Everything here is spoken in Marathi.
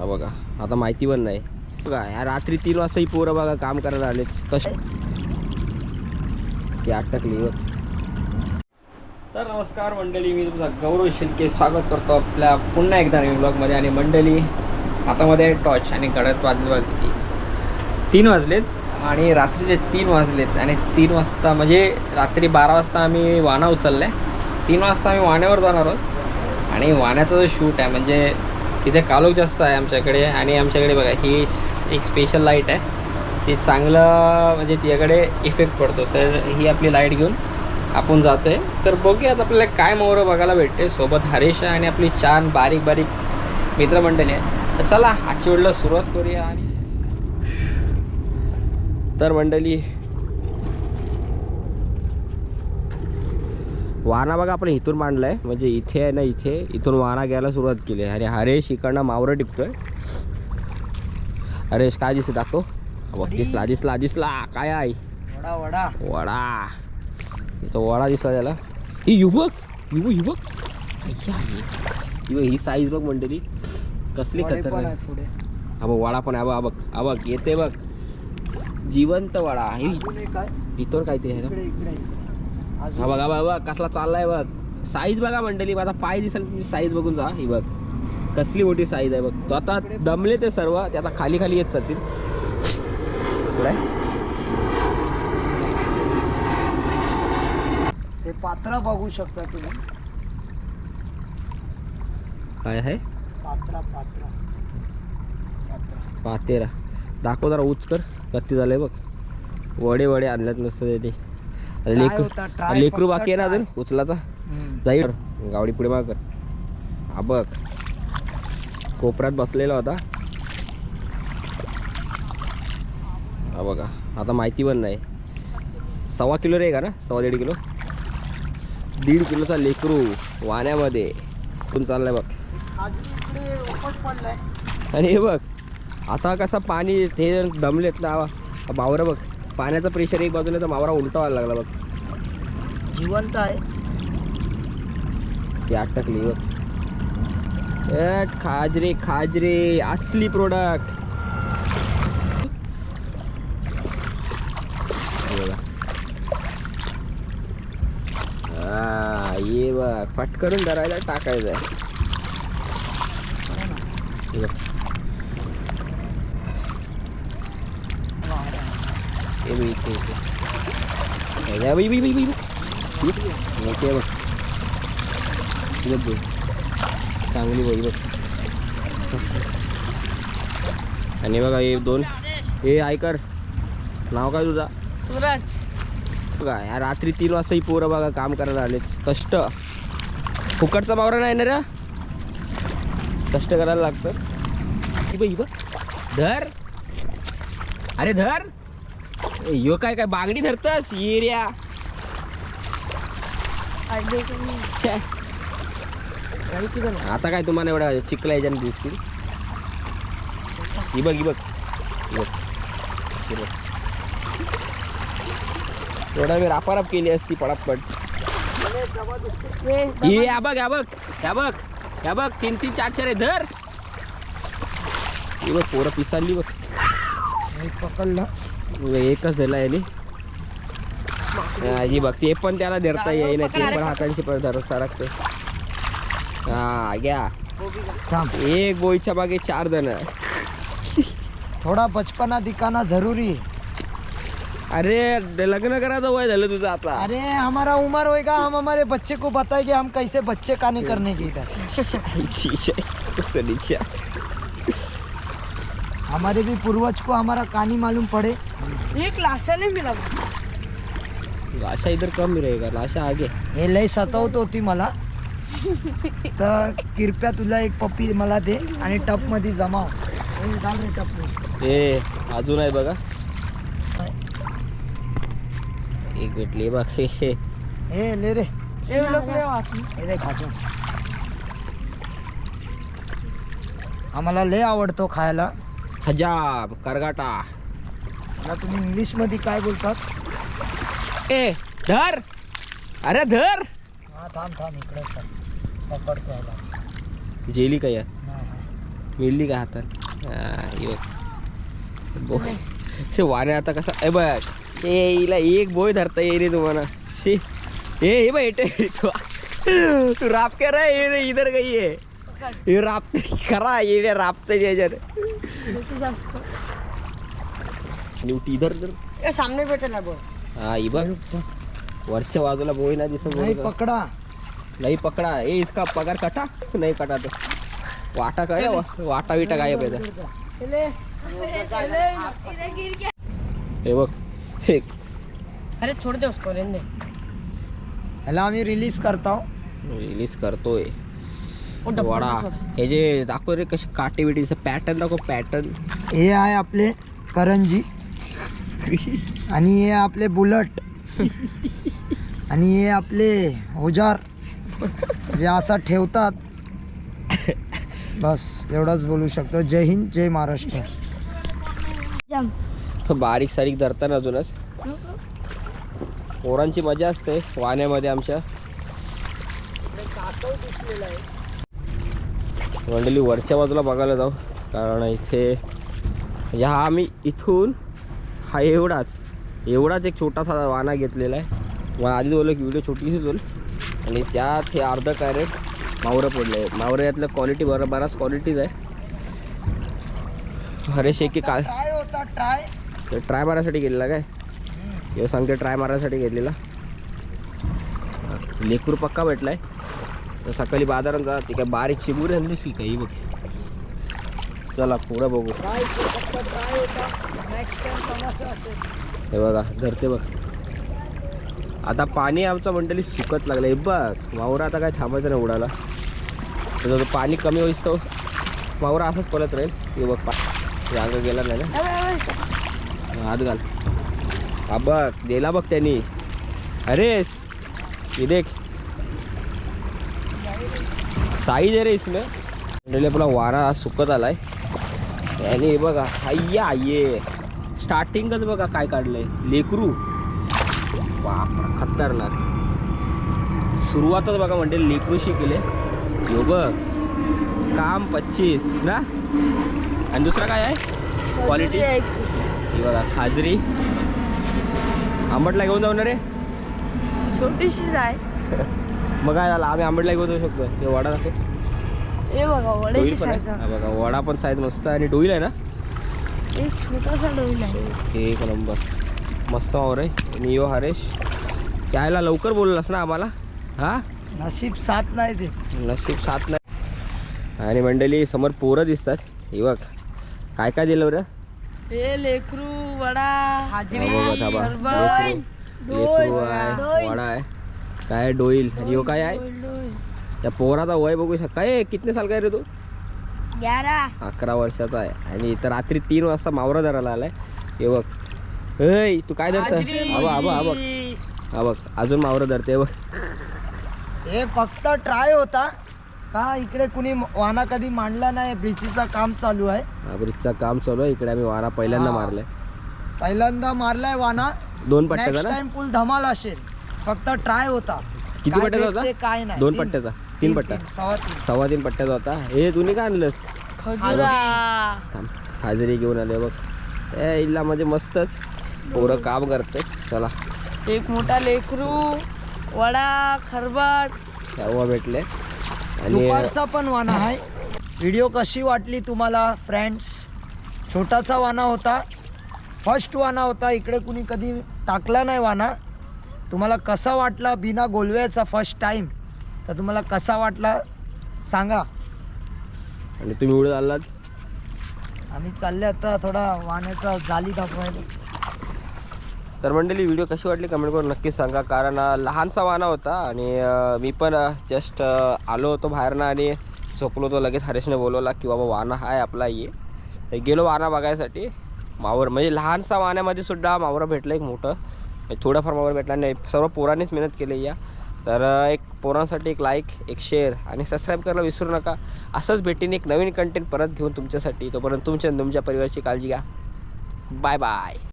हा बघा आता माहिती पण नाही. बघा ह्या रात्री तीन वाजता ही पोरं बघा काम करायला आले कसे ती अटकली तर नमस्कार मंडळी मी तुमचा गौरव शिल्के स्वागत करतो आपल्या पुन्हा एकदा नवीन ब्लॉगमध्ये आणि मंडळी हातामध्ये टॉर्च आणि गडत वाजले वाजली तीन वाजलेत आणि रात्रीचे तीन वाजलेत. आणि तीन वाजता म्हणजे रात्री बारा वाजता आम्ही वाणा उचलला आहे तीन वाजता आम्ही वाण्यावर जाणार आहोत. आणि वाण्याचा जो शूट आहे म्हणजे तिथे कालोख जास्त आहे आमच्याकडे आणि आमच्याकडे बघा ही एक स्पेशल लाइट आहे. ती चांगलं म्हणजे तिच्याकडे इफेक्ट पडतो. तर ही आपली लाइट घेऊन आपण जातो आहे तर बघूयात आपल्याला काय मोहरं बघायला भेटते. सोबत हरेश आहे आणि आपली छान बारीक बारीक मित्रमंडळी आहे तर चला आजची वेळेला सुरुवात करूया आणि तर मंडळी वाहना बघा आपण इथून मांडलाय. म्हणजे इथे आहे ना इथे. इथून वाहना घ्यायला सुरुवात केली आहे. आणि हरेश इकडनं मावरं टिपतोय. हरेश काय दिसत दाखव. बघ दिसला दिसला दिसला. काय आहे? वडा वडा. वडा. इथं वडा दिसला त्याला. ही युवक युवक युवक. ही साईज बघ कसली खतरनाक. आहे पुढे. हा बघ वडा पण आहे. बघ बघ बघ येते बघ. जिवंत वडा. हे अजून एक हा बघा बघा कसला चाललाय बघ. साईज बघा मंडळी माझा पाय दिसेल साईज बघून जा. ही बघ. कसली मोठी साईज आहे बघ. तो आता दमले ते सर्व ते आता खाली खाली येत जातील. पुढे ते पात्रा बघू शकता तुम्ही. काय आहे? पात्रा पात्रा. दाखव जरा उच कर. कत्ती झालंय बघ. वडे वडे आणल्यात नसतं ते लेकरू बाकी आहे ना. अजून? उचलाचा. जाईल गावडी पुढे माग कर. हा बघ. कोपऱ्यात बसलेला होता हा बघा. आता माहिती पण नाही. सव्वा किलो रे का ना? सव्वा दीड किलो? दीड किलोचा लेकरू वाण्यामध्ये कुठून चाललाय बघ. आणि हे बघ. आता कसं पाणी ते दमलेत ना. मावरा बघ. पाण्याचं प्रेशर एक बाजूला तर मावरा उलटा व्हायला लागला बघ. जिवंत आहे. ती अटकली बघ. खाजरे खाजरे असली प्रोडक्ट हा ये बघ. फटकरून धरायला टाकायचं बी मोठी आहे बघ. चांगली बघ बघ आणि बघा हे दोन. हे ऐकर नाव काय तुझा? सूरज. बघा ह्या रात्री तीन वाजता ही पोरं बघा काम करायला आले कष्ट. फुकटचा मावरा नाही ना रे? कष्ट करायला लागतं. बघ बघ. धर. अरे धर. यो काय काय बांगडी धरतस? येऱ्या आता काय तुम्हाला एवढ्या चिकला याच्याने दिसतील? ही बघ ही बघ. ही बघ. ही बघ. एवढा मी रापाराप केली असती पडापड ही या बघ या बघ या बघ या बघ तीन तीन चार चार आहे धर. ही बघ पोरं पिसाली बघ. पकडलं. एकच झाला याने हा, ही बघ ते पण त्याला धरता येईना ते पण हातांशी पण धर सरकते. हा घ्या. थांब. एक गोईच्या मागे चार जण. थोडा बचपना दिखाना जरूरी. है अरे लग्न करायचं वय झालं तुझं आता. अरे हमारा उम्र होएगा हम हमारे बच्चे को बताए कि हम कैसे बच्चे का नहीं करने की इधर. हमारे भी पूर्वज को हमारा कहानी मालूम पड़े. एक लाशा नहीं मिला लाशा इधर कम रहेगा लाशा आगे. हे लय सतावत होती मला. तर कृपया तुला एक पप्पी मला दे आणि टपमध्ये जमाव हे घाल रे टप ए अजून आहे बघा. एक भेटली बघ. हे हे. हे ले रे. ये लोग ले वाकी हे दे खाजून. आम्हाला लय आवडतो खायला. हजाब करगाटा. मला तुम्ही इंग्लिशमध्ये काय बोलतात? ए धर. अरे धर. हा थांब थांब इकडे पकडतो ह्याला जेली काय हा, हा. मिळली का हातात? हा, ही बघ. बो शे वाऱ्या आता कसा? ए बघ. ए हिला एक बोय धरता येईल रे तुम्हाला. शी. ए हे बघ येते तू तू राप कर रे ये रे, इधर गई है. हे रापते खरा ये रे रापते याच्यात. जास्त. ड्युटी इधर इधर. ए, सामने भेटेल ना बघ हा ही बघ. वरच्या बाजूला बोय ना दिसत नाही पकडा. नहीं पकड़ा. ए इसका पगार कटा? नहीं कटा तो. वाटा काय वाटा विटा गायब आहे इथं. हे बघ. हे. अरे छोड़ दे उसको रहने दे. ह्याला आम्ही रिलीज करतो रिलीज करतोय. वो डब्बा वडा. छोड़. हे जे दाखव रे कसे काटे बिटीचं पॅटर्न दाखव पॅटर्न हे आहे आपले करंजी. आणि हे आपले बुलट. आणि हे आपले ओजार जे असा ठेवतात. बस एवढंच बोलू शकतो. जय हिंद जय महाराष्ट्र. बारीक सारीक धरताना अजूनच. पोरांची मजा असते वाण्यामध्ये आमच्या. मंडळी वरच्या बाजूला बघायला जाऊ. कारण इथे हा आम्ही इथून हा एवढाच. एवढाच एक छोटासा वाना घेतलेला आहे. आधी बोललो की व्हिडिओ छोटीशीच होईल. आणि त्यात हे अर्ध कॅरेट मावरं पडलं आहे मावरं यातलं क्वालिटी बरं बराच क्वालिटीज आहे. ट्राय होता ट्राय ते ट्राय मारायसाठी गेलेला काय? हे सांगते ट्राय मारायसाठी घेतलेला लेकूर पक्का भेटलाय. तर सकाळी बाजारात जा ती काय बारीक चिबुरी आणलीस की काही बघ. चला पुढं बघू. हे बघा धरते बघ. आता पाणी आमचं मंडळी सुकत लागलं. हे बघ वावरा आता काय थांबायचं नाही उडाला तर पाणी कमी होईस तो वावरा असंच पडत राहील. हे बघ पा जागा गेला नाही ना? हात घाल. हा बघ दिला बघ त्यांनी. अरे देख. साईज आहे रे इसमें मंडळी आपला वारा सुकत आलाय. हे बघा अय्या ये. स्टार्टिंगच बघा काय काढलंय. लेकरू. बाप खतरनाक. सुरुवातच बघा म्हणजे लेकरूशी केले यो बघ. काम पच्चीस ना? आणि दुसरा काय आहे? क्वालिटी ही बघा खाजरी. आंबटला घेऊन जाऊ ना रे. छोटीशीच आहे. मग काय झालं? आम्ही आंबटला घेऊन जाऊ शकतो. हे वडा दाखव हे बघा वड्याची. साईज वडा पण साईज मस्त आहे आणि डोईल आहे ना? एक छोटासा डोईल आहे. एक नंबर. मस्त आहे. आणि यो हरेश त्याला लवकर बोललास ना आम्हाला? हा? नशीब साथ नाही ते नशीब साथ नाही. आणि मंडळी समोर पोरं दिसतात. हे बघ काय काय दिलं बरं? हे लेकरू वडा लेकरू आहे. वडा आहे. काय डोईल. आणि यो काय आहे? त्या पोराचा वय बघू शक काय कितने साल काय रे तू? ग्यारह अकरा वर्षाचा आहे. आणि इथं रात्री तीन वाजता मावरा धरायला आलाय. हे बघ. ऐ तू काय धरतस आबा आबा आबा हा बघ अजून मावरं धरते बघ. हे फक्त ट्राय होता. का इकडे कुणी वाना कधी मांडला नाही? ब्रिचीचं काम चालू आहे. हा ब्रिजचं काम चालू आहे. इकडे आम्ही वारा पहिल्यांदा हा. मारलाय. पहिल्यांदा मारलाय वाना. दोन पट्ट्याचा नेक्स्ट ना? टाइम फुल धमाल असेल. फक्त ट्राय होता. किती पट्ट्याचा होता? काय नाही. दोन. पट्ट्याचा. तीन पट्ट्या सव्वा तीन. सव्वा तीन पट्ट्याचा होता. हे तुम्ही काय आणलंस? खजुरा. थांब. हाजरी घेऊन आले बघ. ए इल्ला म्हणजे मस्तच. पोरं काम करते चला. एक मोठा लेकरू वडा खरबट. सर्व भेटले आणि दुपारचा पण वाना आहे. व्हिडिओ कशी वाटली तुम्हाला फ्रेंड्स छोटासा वाना होता. फर्स्ट वाना होता. इकडे कुणी कधी टाकला नाही वाना. तुम्हाला कसा वाटला बिना गोलव्याचा फर्स्ट टाईम तर तुम्हाला कसा वाटला सांगा. आणि तुम्ही उडत आलात? आम्ही चालले आता थोडा वाण्याचा जाली दाखवायला. तर मंडळी व्हिडिओ कशी वाटली कमेंट करून नक्कीच सांगा. कारण अं, लहानसा वाना होता आणि अं, मी पण जस्ट आलो होतो बाहेरनं आणि झोपलो होतो. लगेच हरेशने बोलवला की बाबा वाना आहे आपला ये. तर गेलो वाना बघायसाठी मावर. म्हणजे लहानसा वाण्यामध्ये सुद्धा मावरं भेटलं एक मोठं. म्हणजे थोडंफार मावर भेटला नाही. सर्व पोरांनीच मेहनत केली या. तर एक पोरांसाठी एक लाईक एक शेअर आणि सबस्क्राईब करायला विसरू नका. असंच भेटीन एक नवीन कंटेंट परत घेऊन तुमच्यासाठी. तोपर्यंत तुमच्या तुमच्या परिवाराची काळजी घ्या. Bye bye